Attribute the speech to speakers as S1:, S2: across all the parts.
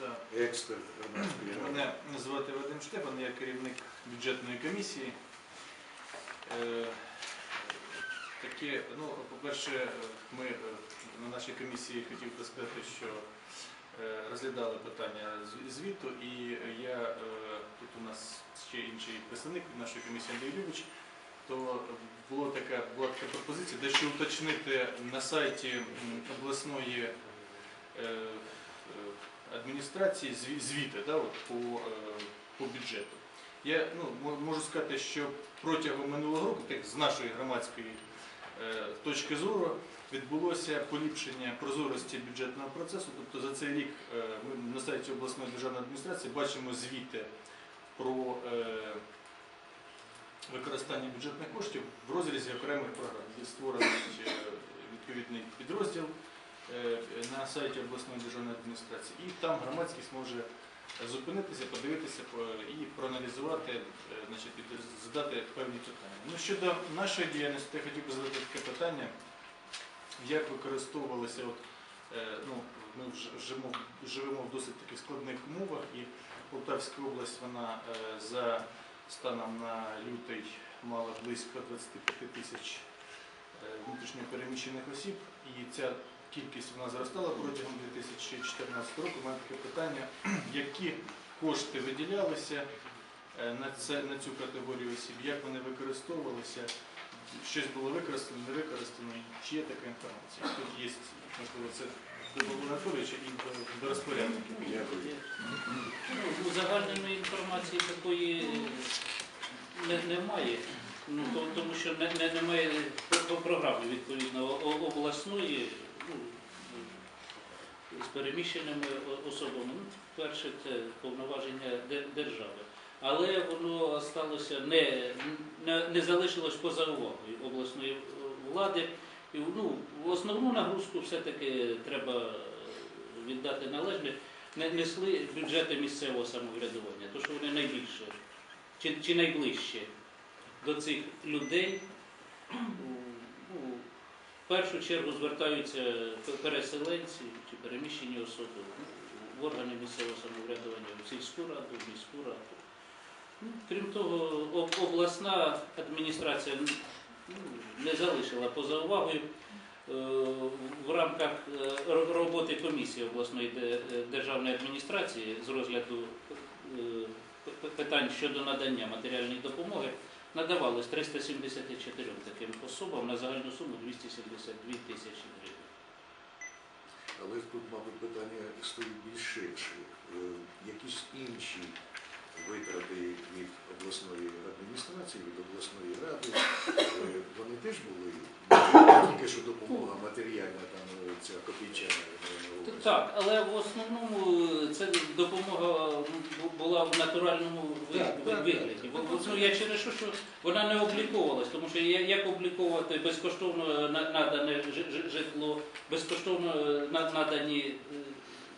S1: Да.
S2: експерт громадської ради.
S1: Мене звати Вадим Штепан, я керівник бюджетної комісії. Е, Таке, ну, по-перше, ми е, на нашій комісії хотів би сказати, що е, розглядали питання звіту, і я тут у нас ще інший представник нашої комісії Андрій Любич, то було така, була така пропозиція дещо уточнити на сайті обласної адміністрації звіти да, от, по, е, по бюджету. Я ну, можу сказати, що протягом минулого року, так з нашої громадської е, точки зору, відбулося поліпшення прозорості бюджетного процесу. Тобто за цей рік е, ми на сайті обласної державної адміністрації бачимо звіти про е, використання бюджетних коштів в розрізі окремих програм. Є створений відповідний підрозділ на сайті обласної державної адміністрації, і там громадськість може зупинитися, подивитися і проаналізувати, е, значить, задати певні питання. Ну, щодо нашої діяльності, я хотів би задати таке питання, як використовувалися, от, е, ну, ми живемо, живемо в досить таких складних умовах, і Полтавська область, вона е, за станом на лютий мала близько 25 тисяч е, внутрішньо переміщених осіб, і ця кількість вона зростала протягом 2014 року. У мене таке питання, які кошти виділялися е, на, це, на цю категорію осіб, як вони використовувалися, щось було використано, не використано, чи є така інформація. Тут є, можливо, це до Анатолійовича і до, розпорядників.
S3: Ну, загальної інформації такої не, немає. Ну, тому що не, не, немає по програми відповідно обласної з переміщеними особами. Ну, перше, це повноваження держави. Але воно сталося не, не, не залишилось поза увагою обласної влади. І, ну, основну нагрузку все-таки треба віддати належне не несли бюджети місцевого самоврядування, тому що вони найбільше чи, чи найближче до цих людей. Ну, в першу чергу звертаються переселенці чи переміщені особи в органи місцевого самоврядування, в сільську раду, в міську раду. Ну, крім того, обласна адміністрація ну, не залишила поза увагою е, в рамках е, роботи комісії обласної е, державної адміністрації з розгляду питань щодо надання матеріальної допомоги надавалось 374 таким особам на загальну суму 272 тисячі гривень.
S2: Але тут, мабуть, питання стоїть більш ширше. Е, Якісь інші витрати від обласної адміністрації, від обласної ради, е, вони теж були тільки що допомога матеріальна, там е, ця копійчана.
S3: Так, але в основному е, це допомога була в натуральному вигляді. ну, я через що, що вона не обліковувалась, тому що як обліковувати безкоштовно надане жи- жи- житло, безкоштовно е, надані е,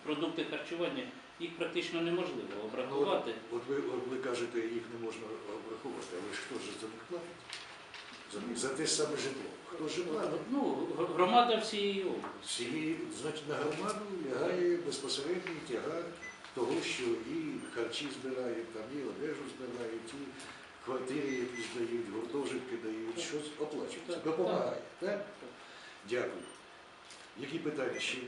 S3: продукти харчування, їх практично неможливо обрахувати.
S2: От ви, от ви кажете, їх не можна обрахувати, але ж хто ж за них платить? За, те саме житло. Хто ж платить?
S3: Ну, громада всієї області.
S2: Всі, значить, на громаду лягає безпосередній тягар того, що і харчі збирають, там, і одежу збирають, і квартири якісь дають, гуртожитки дають, щось оплачується, допомагає. Так? Дякую. Які питання ще?